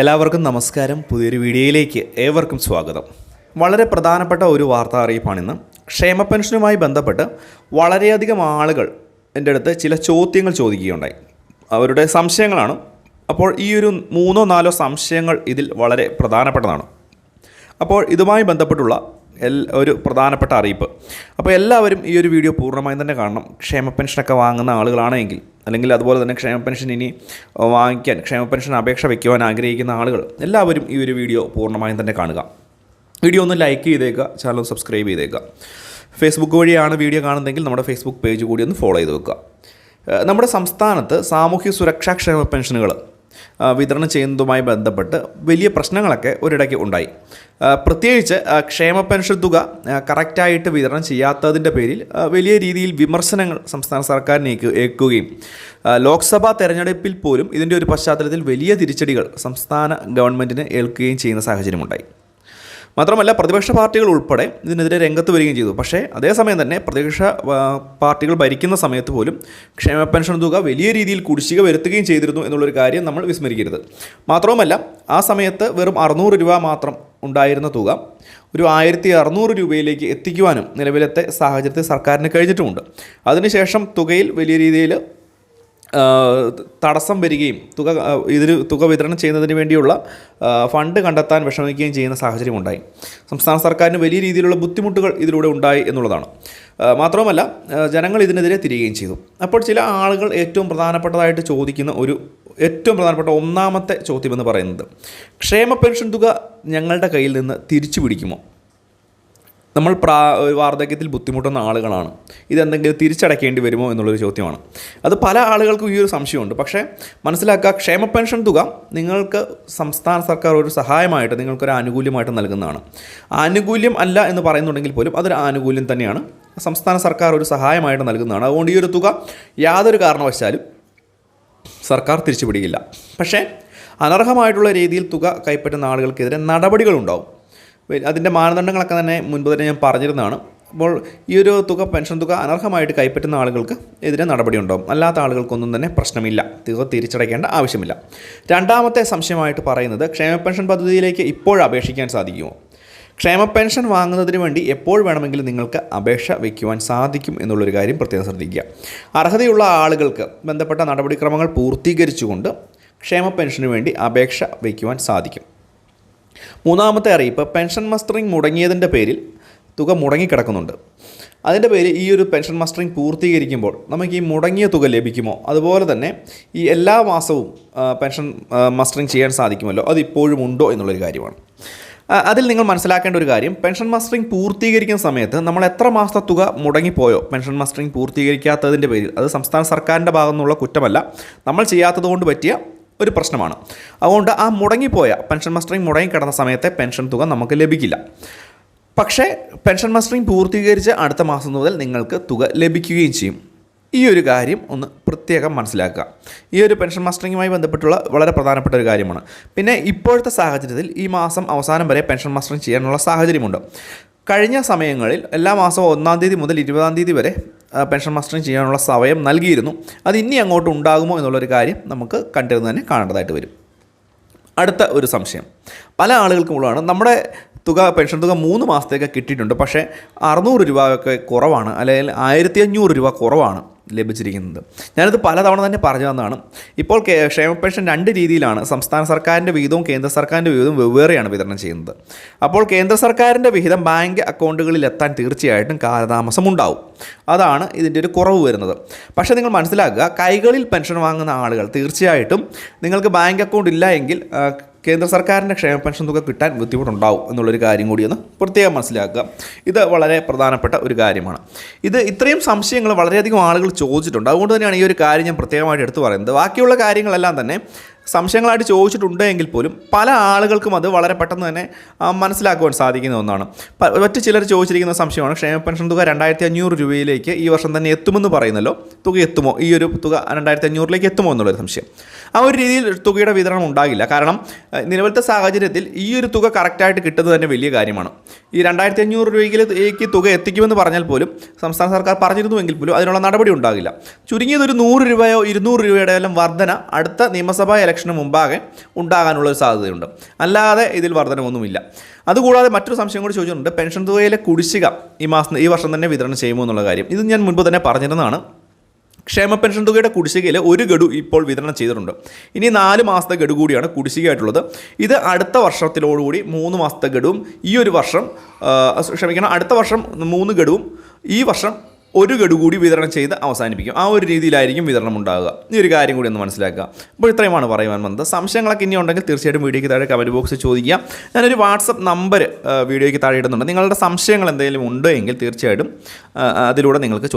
എല്ലാവർക്കും നമസ്കാരം. പുതിയൊരു വീഡിയോയിലേക്ക് ഏവർക്കും സ്വാഗതം. വളരെ പ്രധാനപ്പെട്ട ഒരു വാർത്താ അറിയിപ്പാണിന്ന്. ക്ഷേമ പെൻഷനുമായി ബന്ധപ്പെട്ട് വളരെയധികം ആളുകൾ എന്റെ അടുത്ത് ചില ചോദ്യങ്ങൾ ചോദിക്കുകയുണ്ടായി. അവരുടെ സംശയങ്ങളാണ്. അപ്പോൾ ഈ ഒരു മൂന്നോ നാലോ സംശയങ്ങൾ ഇതിൽ വളരെ പ്രധാനപ്പെട്ടതാണ്. അപ്പോൾ ഇതുമായി ബന്ധപ്പെട്ടുള്ള ഒരു പ്രധാനപ്പെട്ട അറിയിപ്പ്. അപ്പോൾ എല്ലാവരും ഈ ഒരു വീഡിയോ പൂർണമായും തന്നെ കാണണം. ക്ഷേമ പെൻഷനൊക്കെ വാങ്ങുന്ന ആളുകളാണെങ്കിൽ അല്ലെങ്കിൽ അതുപോലെ തന്നെ ക്ഷേമ പെൻഷൻ ഇനി വാങ്ങിക്കാൻ ക്ഷേമ പെൻഷൻ അപേക്ഷ വയ്ക്കുവാൻ ആഗ്രഹിക്കുന്ന ആളുകൾ എല്ലാവരും ഈ ഒരു വീഡിയോ പൂർണമായും തന്നെ കാണുക. വീഡിയോ ഒന്ന് ലൈക്ക് ചെയ്തേക്കുക ചാനൽ സബ്സ്ക്രൈബ് ചെയ്തേക്കുക. ഫേസ്ബുക്ക് വഴിയാണ് വീഡിയോ കാണുന്നതെങ്കിൽ നമ്മുടെ ഫേസ്ബുക്ക് പേജ് കൂടി ഒന്ന് ഫോളോ ചെയ്ത് വെക്കുക. നമ്മുടെ സംസ്ഥാനത്ത് സാമൂഹ്യ സുരക്ഷാ ക്ഷേമ പെൻഷനുകൾ വിതരണം ചെയ്യുന്നതുമായി ബന്ധപ്പെട്ട് വലിയ പ്രശ്നങ്ങളൊക്കെ ഒരിടയ്ക്ക് ഉണ്ടായി. പ്രത്യേകിച്ച് ക്ഷേമ പെൻഷൻ തുക കറക്റ്റായിട്ട് വിതരണം ചെയ്യാത്തതിന്റെ പേരിൽ വലിയ രീതിയിൽ വിമർശനങ്ങൾ സംസ്ഥാന സർക്കാരിനെ ഏക്ക് ഏൽക്കുകയും ലോക്സഭാ തെരഞ്ഞെടുപ്പിൽ പോലും ഇതിന്റെ ഒരു പശ്ചാത്തലത്തിൽ വലിയ തിരിച്ചടികൾ സംസ്ഥാന ഗവൺമെന്റിന് ഏൽക്കുകയും ചെയ്യുന്ന സാഹചര്യമുണ്ടായി. മാത്രമല്ല പ്രതിപക്ഷ പാർട്ടികൾ ഉൾപ്പെടെ ഇതിനെതിരെ രംഗത്ത് വരികയും ചെയ്തു. പക്ഷേ അതേസമയം തന്നെ പ്രതിപക്ഷ പാർട്ടികൾ ഭരിക്കുന്ന സമയത്ത് പോലും ക്ഷേമ പെൻഷൻ തുക വലിയ രീതിയിൽ കുടിശ്ശിക വരുത്തുകയും ചെയ്തിരുന്നു എന്നുള്ളൊരു കാര്യം നമ്മൾ വിസ്മരിക്കരുത്. മാത്രവുമല്ല ആ സമയത്ത് വെറും അറുന്നൂറ് രൂപ മാത്രം ഉണ്ടായിരുന്ന തുക ഒരു ആയിരത്തി അറുന്നൂറ് രൂപയിലേക്ക് എത്തിക്കുവാനും നിലവിലത്തെ സാഹചര്യത്തിൽ സർക്കാരിന് കഴിഞ്ഞിട്ടുമുണ്ട്. അതിനുശേഷം തുകയിൽ വലിയ രീതിയിൽ തടസ്സം വരികയും തുക ഇതിന് തുക വിതരണം ചെയ്യുന്നതിന് വേണ്ടിയുള്ള ഫണ്ട് കണ്ടെത്താൻ വിഷമിക്കുകയും ചെയ്യുന്ന സാഹചര്യം ഉണ്ടായി. സംസ്ഥാന സർക്കാരിന് വലിയ രീതിയിലുള്ള ബുദ്ധിമുട്ടുകൾ ഇതിലൂടെ ഉണ്ടായി എന്നുള്ളതാണ്. മാത്രവുമല്ല ജനങ്ങൾ ഇതിനെതിരെ തിരികുകയും ചെയ്തു. അപ്പോൾ ചില ആളുകൾ ഏറ്റവും പ്രധാനപ്പെട്ടതായിട്ട് ചോദിക്കുന്ന ഒരു ഏറ്റവും പ്രധാനപ്പെട്ട ഒന്നാമത്തെ ചോദ്യമെന്ന് പറയുന്നത് ക്ഷേമ പെൻഷൻ തുക ഞങ്ങളുടെ കയ്യിൽ നിന്ന് തിരിച്ചു പിടിക്കുമോ? നമ്മൾ പ്രാ വാർദ്ധക്യത്തിൽ ബുദ്ധിമുട്ടുന്ന ആളുകളാണ്. ഇതെന്തെങ്കിലും തിരിച്ചടയ്ക്കേണ്ടി വരുമോ എന്നുള്ളൊരു ചോദ്യമാണ്. അത് പല ആളുകൾക്കും ഈ ഒരു സംശയമുണ്ട്. പക്ഷേ മനസ്സിലാക്കുക ക്ഷേമ പെൻഷൻ തുക നിങ്ങൾക്ക് സംസ്ഥാന സർക്കാർ ഒരു സഹായമായിട്ട് നിങ്ങൾക്കൊരു ആനുകൂല്യമായിട്ട് നൽകുന്നതാണ്. ആനുകൂല്യം അല്ല എന്ന് പറയുന്നുണ്ടെങ്കിൽ പോലും അതൊരു ആനുകൂല്യം തന്നെയാണ്. സംസ്ഥാന സർക്കാർ ഒരു സഹായമായിട്ട് നൽകുന്നതാണ്. അതുകൊണ്ട് ഈ ഒരു തുക യാതൊരു കാരണവശാലും സർക്കാർ തിരിച്ചുപിടിക്കില്ല. പക്ഷേ അനർഹമായിട്ടുള്ള രീതിയിൽ തുക കൈപ്പറ്റുന്ന ആളുകൾക്കെതിരെ നടപടികളുണ്ടാവും. അതിന്റെ മാനദണ്ഡങ്ങളൊക്കെ തന്നെ മുൻപ് തന്നെ ഞാൻ പറഞ്ഞിരുന്നതാണ്. അപ്പോൾ ഈ ഒരു തുക പെൻഷൻ തുക അനർഹമായിട്ട് കൈപ്പറ്റുന്ന ആളുകൾക്ക് എതിരെ നടപടി ഉണ്ടാവും അല്ലാത്ത ആളുകൾക്കൊന്നും തന്നെ പ്രശ്നമില്ല. തുക തിരിച്ചടയ്ക്കേണ്ട ആവശ്യമില്ല. രണ്ടാമത്തെ സംശയമായിട്ട് പറയുന്നത് ക്ഷേമ പെൻഷൻ പദ്ധതിയിലേക്ക് ഇപ്പോൾ അപേക്ഷിക്കാൻ സാധിക്കുമോ? ക്ഷേമ പെൻഷൻ വാങ്ങുന്നതിന് വേണ്ടി എപ്പോൾ വേണമെങ്കിലും നിങ്ങൾക്ക് അപേക്ഷ വയ്ക്കുവാൻ സാധിക്കും എന്നുള്ളൊരു കാര്യം പ്രത്യേകം ശ്രദ്ധിക്കുക. അർഹതയുള്ള ആളുകൾക്ക് ബന്ധപ്പെട്ട നടപടിക്രമങ്ങൾ പൂർത്തീകരിച്ചുകൊണ്ട് ക്ഷേമ പെൻഷന് വേണ്ടി അപേക്ഷ വയ്ക്കുവാൻ സാധിക്കും. മൂന്നാമത്തെ അറിയിപ്പ് പെൻഷൻ മസ്റ്ററിംഗ് മുടങ്ങിയതിന്റെ പേരിൽ തുക മുടങ്ങിക്കിടക്കുന്നുണ്ട്. അതിന്റെ പേര് ഈ ഒരു പെൻഷൻ മസ്റ്ററിംഗ് പൂർത്തീകരിക്കുമ്പോൾ നമുക്ക് ഈ മുടങ്ങിയ തുക ലഭിക്കുമോ? അതുപോലെ തന്നെ ഈ എല്ലാ മാസവും പെൻഷൻ മസ്റ്ററിംഗ് ചെയ്യാൻ സാധിക്കുമല്ലോ? അത് ഇപ്പോഴും ഉണ്ടോ എന്നുള്ളൊരു കാര്യമാണ്. അതിൽ നിങ്ങൾ മനസ്സിലാക്കേണ്ട ഒരു കാര്യം പെൻഷൻ മസ്റ്ററിംഗ് പൂർത്തീകരിക്കുന്ന സമയത്ത് നമ്മൾ എത്ര മാസത്തെ തുക മുടങ്ങിപ്പോയോ പെൻഷൻ മസ്റ്ററിംഗ് പൂർത്തീകരിക്കാത്തതിന്റെ പേരിൽ? അത് സംസ്ഥാന സർക്കാരിന്റെ ഭാഗത്തുനിന്നുള്ള കുറ്റമല്ല. നമ്മൾ ചെയ്യാത്തത് കൊണ്ട് പറ്റിയ ഒരു പ്രശ്നമാണ്. അതുകൊണ്ട് ആ മുടങ്ങിപ്പോയ പെൻഷൻ മസ്റ്ററിംഗ് മുടങ്ങിക്കിടന്ന സമയത്തെ പെൻഷൻ തുക നമുക്ക് ലഭിക്കില്ല. പക്ഷേ പെൻഷൻ മസ്റ്ററിംഗ് പൂർത്തീകരിച്ച് അടുത്ത മാസം മുതൽ നിങ്ങൾക്ക് തുക ലഭിക്കുകയും ചെയ്യും. ഈ ഒരു കാര്യം ഒന്ന് പ്രത്യേകം മനസ്സിലാക്കുക. ഈ ഒരു പെൻഷൻ മസ്റ്ററിങ്ങുമായി ബന്ധപ്പെട്ടുള്ള വളരെ പ്രധാനപ്പെട്ട ഒരു കാര്യമാണ്. പിന്നെ ഇപ്പോഴത്തെ സാഹചര്യത്തിൽ ഈ മാസം അവസാനം വരെ പെൻഷൻ മാസ്റ്ററിങ് ചെയ്യാനുള്ള സാഹചര്യമുണ്ട്. കഴിഞ്ഞ സമയങ്ങളിൽ എല്ലാ മാസവും ഒന്നാം തീയതി മുതൽ ഇരുപതാം തീയതി വരെ പെൻഷൻ മസ്റ്ററിങ് ചെയ്യാനുള്ള സമയം നൽകിയിരുന്നു. അത് ഇനി അങ്ങോട്ട് ഉണ്ടാകുമോ എന്നുള്ളൊരു കാര്യം നമുക്ക് കണ്ടിരുന്ന് തന്നെ കാണേണ്ടതായിട്ട് വരും. അടുത്ത ഒരു സംശയം. പല ആളുകൾക്കും ഉള്ളതാണ്. നമ്മുടെ തുക പെൻഷൻ തുക മൂന്ന് മാസത്തേക്ക് കിട്ടിയിട്ടുണ്ട്. പക്ഷേ അറുന്നൂറ് രൂപയൊക്കെ കുറവാണ്. അല്ലെങ്കിൽ ആയിരത്തി അഞ്ഞൂറ് രൂപ കുറവാണ്. ലഭിച്ചിരിക്കുന്നത്. ഞാനിത് പലതവണ തന്നെ പറഞ്ഞു തന്നതാണ്. ഇപ്പോൾ ക്ഷേമ പെൻഷൻ രണ്ട് രീതിയിലാണ്. സംസ്ഥാന സർക്കാരിന്റെ വിഹിതവും കേന്ദ്ര സർക്കാരിന്റെ വിഹിതവും വെവ്വേറെയാണ് വിതരണം ചെയ്യുന്നത്. അപ്പോൾ കേന്ദ്ര സർക്കാരിന്റെ വിഹിതം ബാങ്ക് അക്കൗണ്ടുകളിൽ എത്താൻ തീർച്ചയായിട്ടും കാലതാമസം ഉണ്ടാവും. അതാണ് ഇതിന്റെ ഒരു കുറവ് വരുന്നത്. പക്ഷേ നിങ്ങൾ മനസ്സിലാക്കുക കൈകളിൽ പെൻഷൻ വാങ്ങുന്ന ആളുകൾ തീർച്ചയായിട്ടും നിങ്ങൾക്ക് ബാങ്ക് അക്കൗണ്ട് ഇല്ല എങ്കിൽ കേന്ദ്ര സർക്കാരിന്റെ ക്ഷേമ പെൻഷൻ തുക കിട്ടാൻ ബുദ്ധിമുട്ടുണ്ടാവും എന്നുള്ളൊരു കാര്യം കൂടിയൊന്ന് പ്രത്യേകം മനസ്സിലാക്കുക. ഇത് വളരെ പ്രധാനപ്പെട്ട ഒരു കാര്യമാണ്. ഇത് ഇത്രയും സംശയങ്ങൾ വളരെയധികം ആളുകൾ ചോദിച്ചിട്ടുണ്ട്. അതുകൊണ്ട് തന്നെയാണ് ഈ ഒരു കാര്യം ഞാൻ പ്രത്യേകമായിട്ട് എടുത്തു പറയുന്നത്. ബാക്കിയുള്ള കാര്യങ്ങളെല്ലാം തന്നെ സംശയങ്ങളായിട്ട് ചോദിച്ചിട്ടുണ്ട് എങ്കിൽ പോലും പല ആളുകൾക്കും അത് വളരെ പെട്ടെന്ന് തന്നെ മനസ്സിലാക്കുവാൻ സാധിക്കുന്ന ഒന്നാണ്. മറ്റ് ചിലർ ചോദിച്ചിരിക്കുന്ന സംശയമാണ് ക്ഷേമ പെൻഷൻ തുക രണ്ടായിരത്തി അഞ്ഞൂറ് രൂപയിലേക്ക് ഈ വർഷം തന്നെ എത്തുമെന്ന് പറയുന്നല്ലോ. തുക എത്തുമോ? ഈ ഒരു തുക രണ്ടായിരത്തി അഞ്ഞൂറിലേക്ക് എത്തുമോ എന്നുള്ളൊരു സംശയം. ആ ഒരു രീതിയിൽ തുകയുടെ വിതരണം ഉണ്ടാകില്ല. കാരണം നിലവിലത്തെ സാഹചര്യത്തിൽ ഈ ഒരു തുക കറക്റ്റായിട്ട് കിട്ടുന്നത് തന്നെ വലിയ കാര്യമാണ്. ഈ രണ്ടായിരത്തി അഞ്ഞൂറ് രൂപയിലേക്ക് തുക എത്തിക്കുമെന്ന് പറഞ്ഞാൽ പോലും സംസ്ഥാന സർക്കാർ പറഞ്ഞിരുന്നുവെങ്കിൽ പോലും അതിനുള്ള നടപടി ഉണ്ടാകില്ല. ചുരുങ്ങിയത് ഒരു നൂറ് രൂപയോ ഇരുന്നൂറ് രൂപയുടെ എല്ലാം വർധന അടുത്ത നിയമസഭാ ഇലക്ഷന് മുമ്പാകെ ഉണ്ടാകാനുള്ള ഒരു സാധ്യതയുണ്ട്. അല്ലാതെ ഇതിൽ വർധനമൊന്നുമില്ല അതുകൂടാതെ മറ്റൊരു സംശയം കൂടി ചോദിച്ചിട്ടുണ്ട്. പെൻഷൻ തുകയിലെ കുടിശ്ശിക ഈ മാസം ഈ വർഷം തന്നെ വിതരണം ചെയ്യുമോ എന്നുള്ള കാര്യം. ഇത് ഞാൻ മുൻപ് തന്നെ പറഞ്ഞിരുന്നതാണ്. ക്ഷേമ പെൻഷൻ തുകയുടെ കുടിശ്ശികയിൽ ഒരു ഗഡു ഇപ്പോൾ വിതരണം ചെയ്തിട്ടുണ്ട്. ഇനി നാല് മാസത്തെ ഗഡു കൂടിയാണ് കുടിശ്ശികയായിട്ടുള്ളത്. ഇത് അടുത്ത വർഷത്തിലോടുകൂടി മൂന്ന് മാസത്തെ ഗഡുവും ഈ ഒരു വർഷം ക്ഷമിക്കണം അടുത്ത വർഷം മൂന്ന് ഗഡുവും ഈ വർഷം ഒരു ഗഡു കൂടി വിതരണം ചെയ്ത് അവസാനിപ്പിക്കും. ആ ഒരു രീതിയിലായിരിക്കും വിതരണം ഉണ്ടാകുക ഈ ഒരു കാര്യം കൂടി ഒന്ന് മനസ്സിലാക്കുക. അപ്പോൾ ഇത്രയുമാണ് പറയുവാൻ വന്നത്. സംശയങ്ങളൊക്കെ ഇനി ഉണ്ടെങ്കിൽ തീർച്ചയായിട്ടും വീഡിയോയ്ക്ക് താഴെ കമന്റ് ബോക്സിൽ ചോദിക്കുക. ഞാനൊരു വാട്സപ്പ് നമ്പർ വീഡിയോയ്ക്ക് താഴെ ഇടുന്നുണ്ട്. നിങ്ങളുടെ സംശയങ്ങൾ എന്തെങ്കിലും ഉണ്ടോ എങ്കിൽ തീർച്ചയായിട്ടും അതിലൂടെ നിങ്ങൾക്ക് ചോദിക്കാം